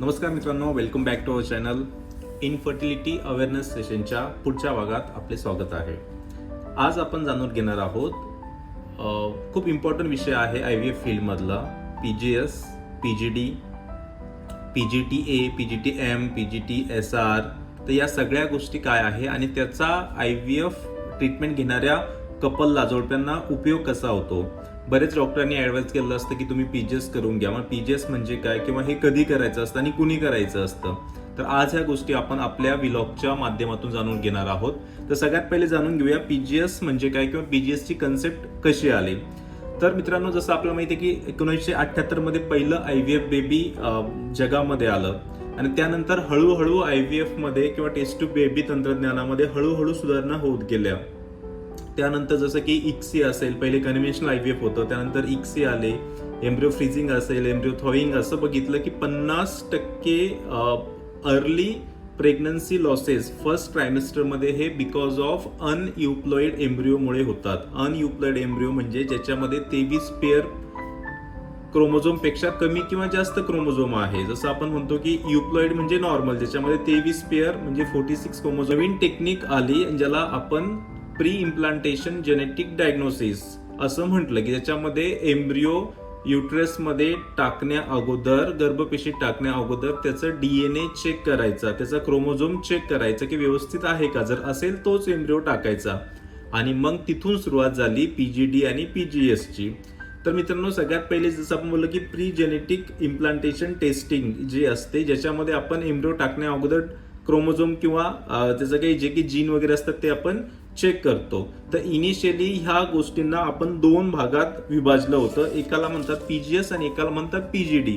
नमस्कार मित्रांनो welcome back to our channel infertility awareness सेशनच्या पुढच्या भागात आपले स्वागत आहे. आज आपण जाणून घेणार आहोत खूप इम्पॉर्टंट विषय आहे I V F फील्डमधला P G S P G D P G T A P G T M P G T S R तर या सगळ्या गोष्टी काय आहे आणि त्याचा आय व्ही एफ ट्रीटमेंट घेणाऱ्या कपलला जोडप्यांना उपयोग कसा होतो? बरेच डॉक्टरांनी ॲडवाईस केलं असतं की तुम्ही पी जी एस करून घ्या. मग पी जी एस म्हणजे काय? किंवा हे कधी करायचं असतं आणि कुणी करायचं असतं? तर आज ह्या गोष्टी आपण आपल्या विलॉगच्या माध्यमातून जाणून घेणार आहोत. तर सगळ्यात पहिले जाणून घेऊया पी जी एस म्हणजे काय किंवा पी जी एसची कन्सेप्ट कशी आली? तर मित्रांनो जसं आपल्याला माहिती आहे की एकोणीसशे अठ्ठ्याहत्तरमध्ये पहिलं आय व्ही एफ बेबी जगामध्ये आलं. आणि त्यानंतर हळूहळू आय व्ही एफमध्ये किंवा टेस्ट टू बेबी तंत्रज्ञानामध्ये हळूहळू सुधारणा होत गेल्या. त्यानंतर जसं की इक्सी असेल पहिले कन्व्हेन्शनल आय व्ही एफ होतं त्यानंतर इक्सी आले एम्ब्रिओ फ्रीजिंग असेल एम्ब्रिओ थॉईंग असं बघितलं की पन्नास टक्के अर्ली प्रेग्नन्सी लॉसेस फर्स्ट ट्रायमेस्टरमध्ये हे बिकॉज ऑफ अनयुप्लॉइड एम्ब्रिओमुळे होतात. अनयुप्लॉइड एम्ब्रिओ म्हणजे ज्याच्यामध्ये तेवीस पेअर क्रोमोझोमपेक्षा कमी किंवा जास्त क्रोमोझोम आहे. जसं आपण म्हणतो की युप्लॉइड म्हणजे नॉर्मल ज्याच्यामध्ये तेवीस पेअर म्हणजे फोर्टी सिक्स क्रोमोझोम नवीन टेक्निक आली ज्याला आपण प्री इम्प्लांटेशन जेनेटिक डायग्नोसिस असं म्हटलं की ज्याच्यामध्ये एम्ब्रिओ युट्रेसमध्ये टाकण्या अगोदर गर्भपेशी टाकण्या अगोदर त्याचं डीएनए चेक करायचा त्याचा क्रोमोझोम चेक करायचा की व्यवस्थित आहे का? जर असेल तोच एम्ब्रिओ टाकायचा. आणि मग तिथून सुरुवात झाली पीजीडी आणि पीजीएसची तर मित्रांनो सगळ्यात पहिले जसं आपण बोललो की प्री जेनेटिक इम्प्लांटेशन टेस्टिंग जे असते ज्याच्यामध्ये आपण एम्ब्रिओ टाकण्या अगोदर क्रोमोझोम किंवा त्याचं काही जे काही जीन वगैरे असतात ते आपण चेक करतो. तर इनिशियली ह्या गोष्टींना आपण दोन भागात विभाजलं होतं. एकाला म्हणतात पी जी एस आणि एकाला म्हणतात पी जी डी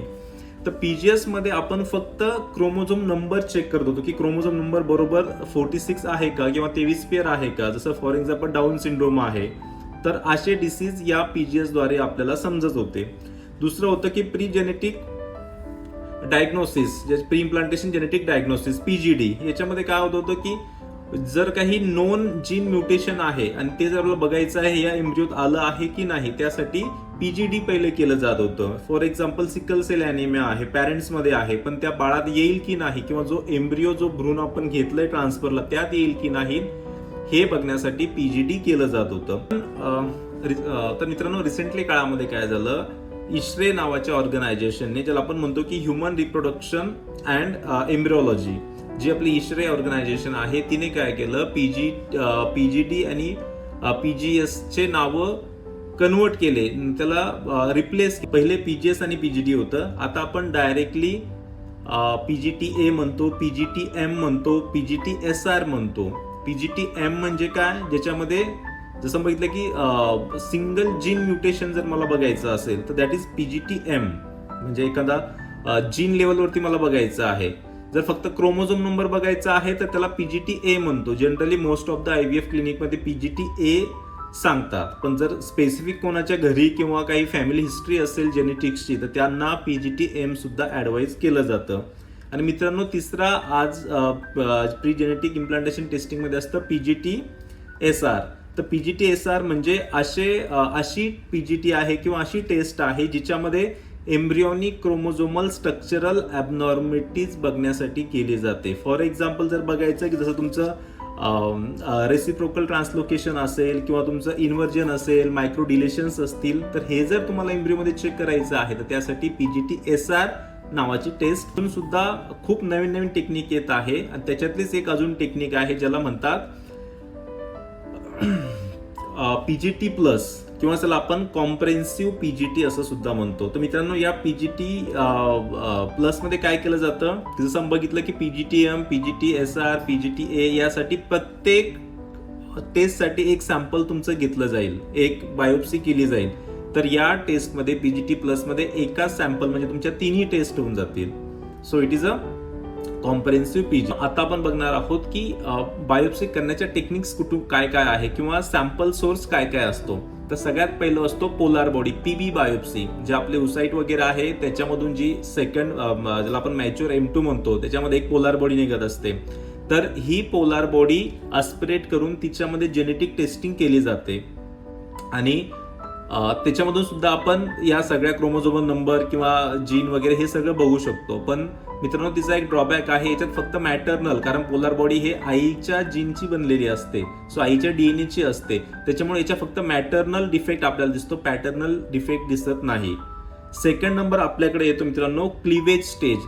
तर पी जी एसमध्ये आपण फक्त क्रोमोझोम नंबर चेक करत होतो की क्रोमोझोम नंबर बरोबर फोर्टी सिक्स आहे का किंवा तेवीस पेअर आहे का? जसं फॉर एक्झाम्पल डाऊन सिंड्रोम आहे. तर असे डिसीज या पी जी एसद्वारे आपल्याला समजत होते. दुसरं होतं की pre genetic diagnosis pre implantation genetic diagnosis P G D याच्यामध्ये काय होत होतं की जर काही नोन जीन म्युटेशन आहे आणि ते जर आपल्याला बघायचं आहे या एम्ब्रिओत आलं आहे की नाही त्यासाठी पीजीडी पहिले केलं जात होतं. For example sickle cell anaemia आहे पॅरेंट्समध्ये आहे पण त्या बाळात येईल की नाही किंवा जो एम्ब्रिओ जो भ्रूण आपण घेतलंय ट्रान्सफरला त्यात येईल की नाही हे बघण्यासाठी पीजीडी केलं जात होतं. तर मित्रांनो रिसेंटली काळामध्ये काय झालं? इश्रे नावाच्या ऑर्गनायझेशनने ज्याला आपण म्हणतो की ह्युमन रिप्रोडक्शन अँड एम्ब्रिओलॉजी जी आपली इश्रे ऑर्गनायझेशन आहे तिने काय केलं? पीजी टी आणि पीजीएस चे नावं कन्वर्ट केले. त्याला रिप्लेस पहिले पीजीएस आणि पीजीडी होतं. आता आपण डायरेक्टली पीजीटी ए म्हणतो टी एम म्हणतो पीजीटी एस आर म्हणतो. पीजीटी एम म्हणजे काय? ज्याच्यामध्ये जसं बघितलं की सिंगल जीन म्युटेशन जर मला बघायचं असेल तर that is P G T M म्हणजे एखादा जीन लेवलवरती मला बघायचं आहे. जर फक्त क्रोमोझोम नंबर बघायचा आहे तर त्याला पीजीटी ए म्हणतो. Generally most of the I V F क्लिनिकमध्ये पीजीटी ए सांगतात. पण जर स्पेसिफिक कोणाच्या घरी किंवा काही फॅमिली हिस्ट्री असेल जेनेटिक्सची तर त्यांना पीजीटी एम सुद्धा ॲडवाईज केलं जातं. आणि मित्रांनो तिसरा आज प्री जेनेटिक इम्प्लांटेशन टेस्टिंगमध्ये असतं पीजीटी एस आर. तर पीजीटी एस आर म्हणजे असे अ, अशी पीजीटी आहे किंवा अशी टेस्ट आहे जिच्यामध्ये एम्ब्रिओनिक क्रोमोझोमल स्ट्रक्चरल ॲबनॉर्मिटीज बघण्यासाठी केली जाते. फॉर एक्झाम्पल जर बघायचं की जसं तुमचं रेसिप्रोकल ट्रान्सलोकेशन असेल किंवा तुमचं इन्व्हर्जन असेल मायक्रो डिलेशन्स असतील तर हे जर तुम्हाला एम्ब्रिओमध्ये चेक करायचं आहे तर त्यासाठी P G T S R नावाची टेस्ट पण सुद्धा खूप नवीन नवीन टेक्निक येत आहे. आणि त्याच्यातलीच एक अजून टेक्निक आहे ज्याला म्हणतात पी जी टी प्लस किंवा त्याला आपण कॉम्प्रेन्सिव्ह पी जी टी असं सुद्धा म्हणतो. तर मित्रांनो या पी जी टी प्लसमध्ये काय केलं जातं? जसं आपण बघितलं की P G T M P G T S R P G T A यासाठी प्रत्येक टेस्टसाठी एक सॅम्पल तुमचं घेतलं जाईल. एक बायोप्सी केली जाईल. तर या टेस्टमध्ये पी जी टी प्लसमध्ये एकाच सॅम्पल म्हणजे तुमच्या तिन्ही टेस्ट होऊन जातील. So it is a comprehensive PG आता आपण बघणार आहोत की बायोप्सी करण्याच्या टेक्निक्स कुठून काय काय आहे किंवा सॅम्पल सोर्स काय काय असतो. तर सगळ्यात पहिलं असतो पोलार बॉडी पीबी बायोप्सी जे आपले उसाईट वगैरे आहे त्याच्यामधून जी सेकंड ज्याला आपण मॅच्युअर एम टू म्हणतो त्याच्यामध्ये एक पोलार बॉडी निघत असते. तर ही पोलार बॉडी अस्पिरेट करून तिच्यामध्ये जेनेटिक टेस्टिंग केली जाते. आणि त्याच्यामधून सुद्धा आपण या सगळ्या क्रोमोझोम नंबर किंवा जीन वगैरे हे सगळं बघू शकतो. पण मित्रांनो तिचा एक ड्रॉबॅक आहे याच्यात फक्त मॅटर्नल कारण पोलार बॉडी हे आईच्या जीनची बनलेली असते. सो आईच्या डीएनएची असते. त्याच्यामुळे याच्या फक्त मॅटर्नल डिफेक्ट आपल्याला दिसतो पॅटर्नल डिफेक्ट दिसत नाही. सेकंड नंबर आपल्याकडे येतो मित्रांनो क्लिवेज स्टेज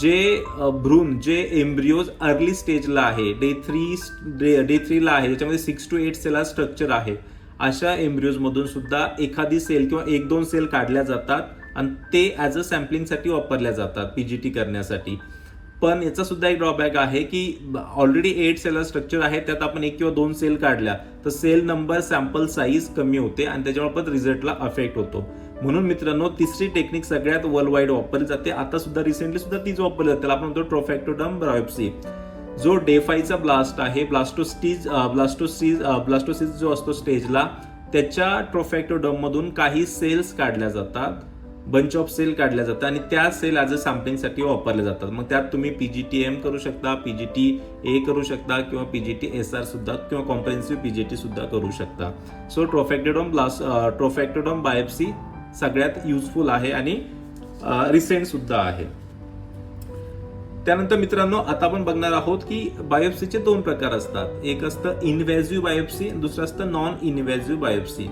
जे अ, भ्रूण जे एम्ब्रिओज अर्ली स्टेजला आहे डे थ्री डे थ्रीला आहे ज्याच्यामध्ये सिक्स टू एट सेला स्ट्रक्चर आहे. अशा एम्ब्रिओज मधून सुद्धा एखादी सेल किंवा एक दोन सेल काढल्या जातात आणि ते ॲज अ सॅम्पलिंगसाठी वापरल्या जातात पीजीटी करण्यासाठी. पण याचा सुद्धा एक ड्रॉबॅक आहे की ऑलरेडी एट सेल स्ट्रक्चर आहे त्यात आपण एक किंवा दोन सेल काढल्या तर सेल नंबर सॅम्पल साईज कमी होते आणि त्याच्यामुळे पण रिझल्टला अफेक्ट होतो. म्हणून मित्रांनो तिसरी टेक्निक सगळ्यात वर्ल्ड वाईड वापरली जाते. आता सुद्धा रिसेंटली सुद्धा तीच वापरली जाते. त्याला आपण म्हणतो ट्रोफॅक्टोडम बायोप्सी जो डेफायचा ब्लास्ट आहे ब्लास्टोस्टीज ब्लास्टोसीज ब्लास्टोसिस जो असतो स्टेजला त्याच्या ट्रोफॅक्टोडममधून काही सेल्स काढल्या जातात बंच ऑफ सेल काढल्या जातात आणि त्या सेल ॲज अ सॅम्पलिंगसाठी वापरल्या जातात. मग त्यात तुम्ही पी जी टी एम करू शकता पी जी टी ए करू शकता किंवा P G T S R सुद्धा किंवा कॉम्प्रेन्सिव्ह पी जी टी सुद्धा करू शकता. So trophectoderm blast trophectoderm biopsy सगळ्यात युजफुल आहे आणि रिसेंट सुद्धा आहे. त्यानंतर मित्रांनो आता आपण बघणार आहोत की बायोप्सीचे दोन प्रकार असतात. एक असतं इनव्हेझिव्ह बायोप्सी दुसरं असतं non invasive biopsy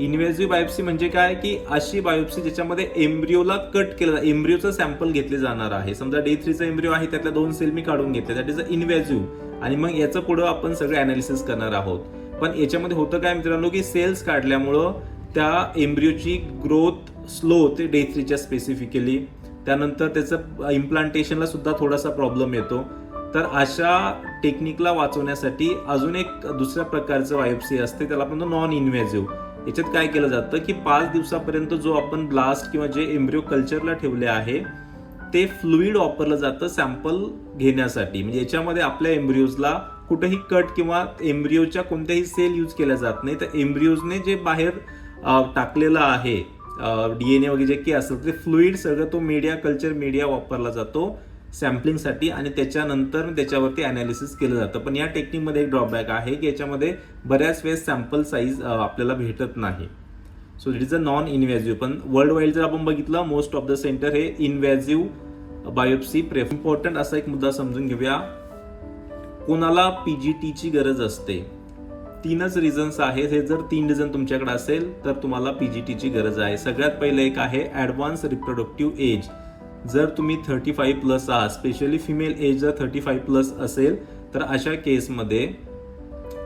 invasive biopsy म्हणजे काय? की अशी बायोप्सी ज्याच्यामध्ये एम्ब्रिओला कट केलं एम्ब्रिओचं सॅम्पल घेतले जाणार आहे. समजा डे थ्रीचा एम्ब्रिओ आहे त्यातल्या दोन सेल मी काढून घेतले. दॅट इज अ इनव्हेझिव्ह आणि मग याचं पुढं आपण सगळं अनालिसिस करणार आहोत. पण याच्यामध्ये होतं काय मित्रांनो की सेल्स काढल्यामुळं त्या एम्ब्रिओची ग्रोथ स्लो होते डे थ्रीच्या स्पेसिफिकली त्यानंतर त्याचं इम्प्लांटेशनला सुद्धा थोडासा प्रॉब्लेम येतो. तर अशा टेक्निकला वाचवण्यासाठी अजून एक दुसऱ्या प्रकारचं बायोप्सी असते त्याला आपण नॉन इन्व्हेझिव्ह याच्यात काय केलं जातं की पाच दिवसापर्यंत जो आपण ब्लास्ट किंवा जे एम्ब्रिओ कल्चरला ठेवले आहे ते फ्लुईड वापरलं जातं सॅम्पल घेण्यासाठी. म्हणजे याच्यामध्ये आपल्या एम्ब्रिओजला कुठेही कट किंवा एम्ब्रिओच्या कोणत्याही सेल यूज केल्या जात नाही. तर एम्ब्रिओजने जे बाहेर टाकलेलं आहे डी एन ए वगैरे जे काही असेल ते फ्लुईड सगळं तो मीडिया कल्चर मीडिया वापरला जातो सॅम्पलिंगसाठी आणि त्याच्यानंतर त्याच्यावरती अनालिसिस केलं जातं. पण या टेक्निकमध्ये एक ड्रॉबॅक आहे की याच्यामध्ये बऱ्याच वेळेस सॅम्पल साईज आपल्याला भेटत नाही. So it is a non invasive पण वर्ल्ड वाईड जर आपण बघितलं मोस्ट ऑफ द सेंटर हे इन्व्हॅझिव्ह बायोप्सी प्रेफ इम्पॉर्टंट असा एक मुद्दा समजून घेऊया. कोणाला टीची गरज असते? तीनच रिझन्स आहेत. हे जर तीन रिझन तुमच्याकडे असेल तर तुम्हाला पीजीटीची गरज आहे. सगळ्यात पहिलं एक आहे ऍडव्हान्स रिप्रोडक्टिव्ह एज जर तुम्ही थर्टी फाईव्ह प्लस आहात स्पेशली फिमेल एज जर थर्टी फाईव्ह प्लस असेल तर अशा केसमध्ये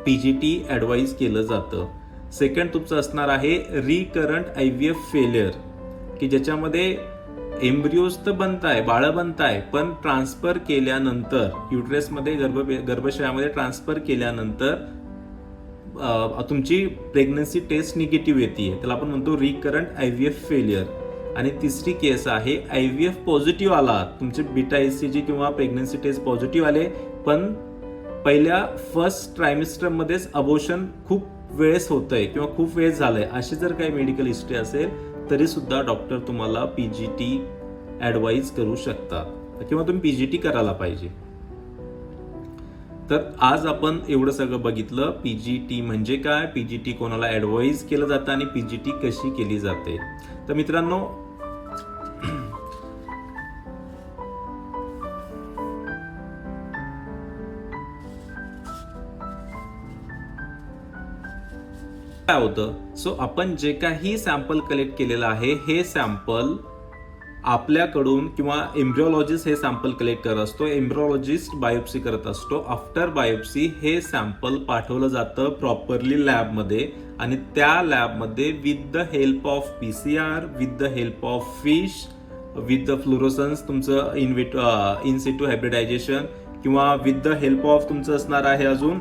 पीजीटी ॲडवाईज केलं जातं. सेकंड तुमचं असणार आहे recurrent I V F failure की ज्याच्यामध्ये एम्ब्रिओज तर बनताय बाळ बनताय पण ट्रान्सफर केल्यानंतर युट्रेसमध्ये गर्भ गर्भाशयामध्ये ट्रान्सफर केल्यानंतर तुमची प्रेग्नन्सी टेस्ट निगेटिव्ह येते त्याला आपण म्हणतो recurrent I V F failure आणि तिसरी केस आहे आय व्ही एफ पॉझिटिव्ह आला. तुमचे बीटा एस सी जी किंवा प्रेग्नन्सी टेस्ट पॉझिटिव्ह आले. पण पहिल्या फर्स्ट ट्रायमिस्टरमध्येच अबोशन खूप वेळेस होतं आहे किंवा खूप वेळेस झालंय. अशी जर काही मेडिकल हिस्ट्री असेल तरी सुद्धा डॉक्टर तुम्हाला पी जी टी ॲडवाईज करू शकतात किंवा तुम्ही पी जी टी करायला पाहिजे. तर आज आपण एवढं सगळं बघितलं पीजीटी म्हणजे काय पीजीटी कोणाला ॲडवाईज केलं जातं आणि पीजीटी कशी केली जाते. तर मित्रांनो काय होतं? सो आपण जे काही सॅम्पल कलेक्ट केलेलं आहे हे सॅम्पल आपल्याकडून किंवा एम्ब्रिओलॉजिस्ट हे सॅम्पल कलेक्ट करत असतो एम्ब्रिओलॉजिस्ट बायोप्सी करत असतो. आफ्टर बायोप्सी हे सॅम्पल पाठवलं जातं प्रॉपरली लॅबमध्ये आणि त्या लॅबमध्ये with the help of P C R with the help of FISH with the fluorescence तुमचं इनविट इन सिटू हायब्रिडायझेशन किंवा विथ द हेल्प ऑफ तुमचं असणार आहे अजून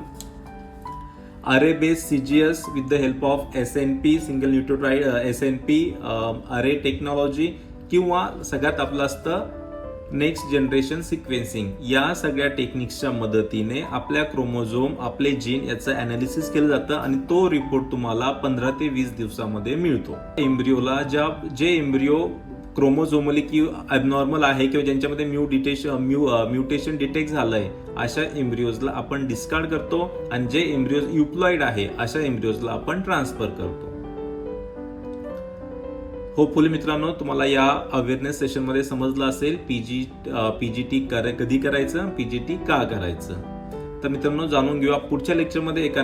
array base CGS with the help of S N P single nucleotide S N P array technology किंवा सगळ्यात आपलं असतं नेक्स्ट जनरेशन सिक्वेन्सिंग या सगळ्या टेक्निक्सच्या मदतीने आपल्या क्रोमोझोम आपले जीन याचं अनालिसिस केलं जातं आणि तो रिपोर्ट तुम्हाला पंधरा ते वीस दिवसामध्ये मिळतो. एम्ब्रिओला ज्या जे एम्ब्रिओ क्रोमोझोमली की ॲबनॉर्मल आहे किंवा ज्यांच्यामध्ये म्यू डिटेशन म्यू म्युटेशन डिटेक्ट आहे अशा एम्ब्रिओजला आपण डिस्कार्ड करतो आणि जे एम्ब्रिओज युप्लॉइड आहे अशा एम्ब्रिओजला आपण ट्रान्सफर करतो. होपफुली मित्रांनो तुम्हाला या अवेअरनेस सेशनमध्ये समजलं असेल पीजी पीजीटी कर कधी करायचं पीजीटी का करायचं. तर मित्रांनो जाणून घेऊया पुढच्या लेक्चरमध्ये एका